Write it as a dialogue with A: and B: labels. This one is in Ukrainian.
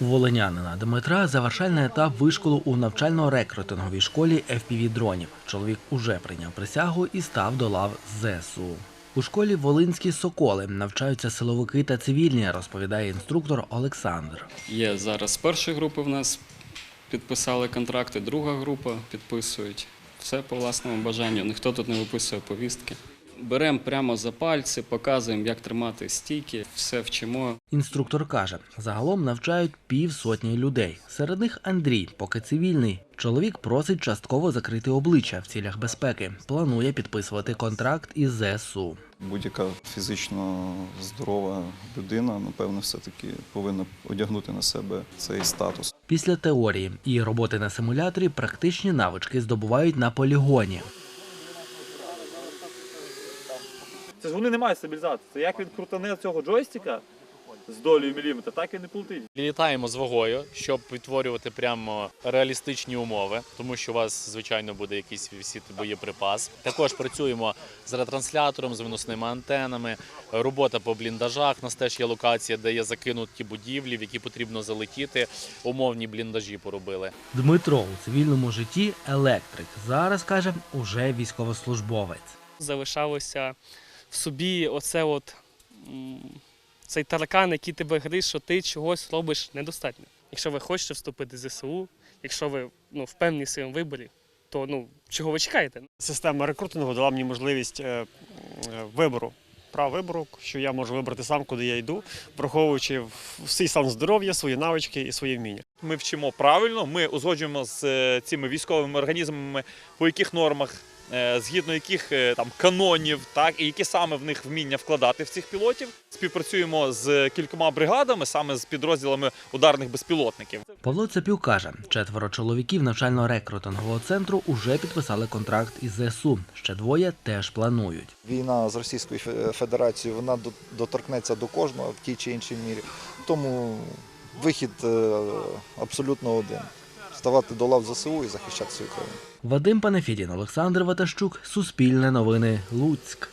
A: Волинянина Дмитра завершальний етап вишколу у навчально-рекрутинговій школі FPV-дронів. Чоловік уже прийняв присягу і став до лав ЗСУ. У школі Волинські соколи навчаються силовики та цивільні, розповідає інструктор Олександр.
B: Є зараз перші групи в нас підписали контракти, друга група підписують. Все по власному бажанню. Ніхто тут не виписує повістки. Беремо прямо за пальці, показуємо, як тримати стійки, все вчимо.
A: Інструктор каже, загалом навчають півсотні людей. Серед них Андрій, поки цивільний. Чоловік просить частково закрити обличчя в цілях безпеки. Планує підписувати контракт із ЗСУ.
C: Будь-яка фізично здорова людина, напевно, все-таки повинна одягнути на себе цей статус.
A: Після теорії і роботи на симуляторі практичні навички здобувають на полігоні.
D: Це ж вони не мають стабілізації. Це як він крутане цього джойстика з долею міліметра, так і полетить.
E: Літаємо з вагою, щоб відтворювати прямо реалістичні умови, тому що у вас, звичайно, буде якийсь висіти боєприпас. Також працюємо з ретранслятором, з виносними антенами, робота по бліндажах. У нас теж є локація, де є закинуті будівлі, в які потрібно залетіти. Умовні бліндажі поробили.
A: Дмитро у цивільному житті електрик. Зараз каже, уже військовослужбовець.
F: залишалося в собі оце от, цей таракан, який тебе гриз, що ти чогось робиш недостатньо. Якщо ви хочете вступити в ЗСУ, якщо ви ну, впевнені в своєму виборі, то ну, чого ви чекаєте?
G: Система рекрутингу дала мені можливість е, е, вибору. Право вибору, що я можу вибрати сам, куди я йду, враховуючи в- свій стан здоров'я, свої навички і свої вміння.
D: Ми вчимо правильно, ми узгоджуємо з е, цими військовими організмами, по яких нормах, згідно яких е, там канонів, так і які саме в них вміння вкладати в цих пілотів. Співпрацюємо з кількома бригадами, саме з підрозділами ударних безпілотників.
A: Павло Цапюк каже, четверо чоловіків навчально-рекрутингового центру уже підписали контракт із ЗСУ. Ще двоє теж планують.
H: Війна з Російською Федерацією вона до- доторкнеться до кожного в тій чи іншій мірі. Тому вихід е, абсолютно один: ставати до лав ЗСУ і захищати свою країну.
A: Вадим Панафідін, Олександр Ватащук, Суспільне новини, Луцьк.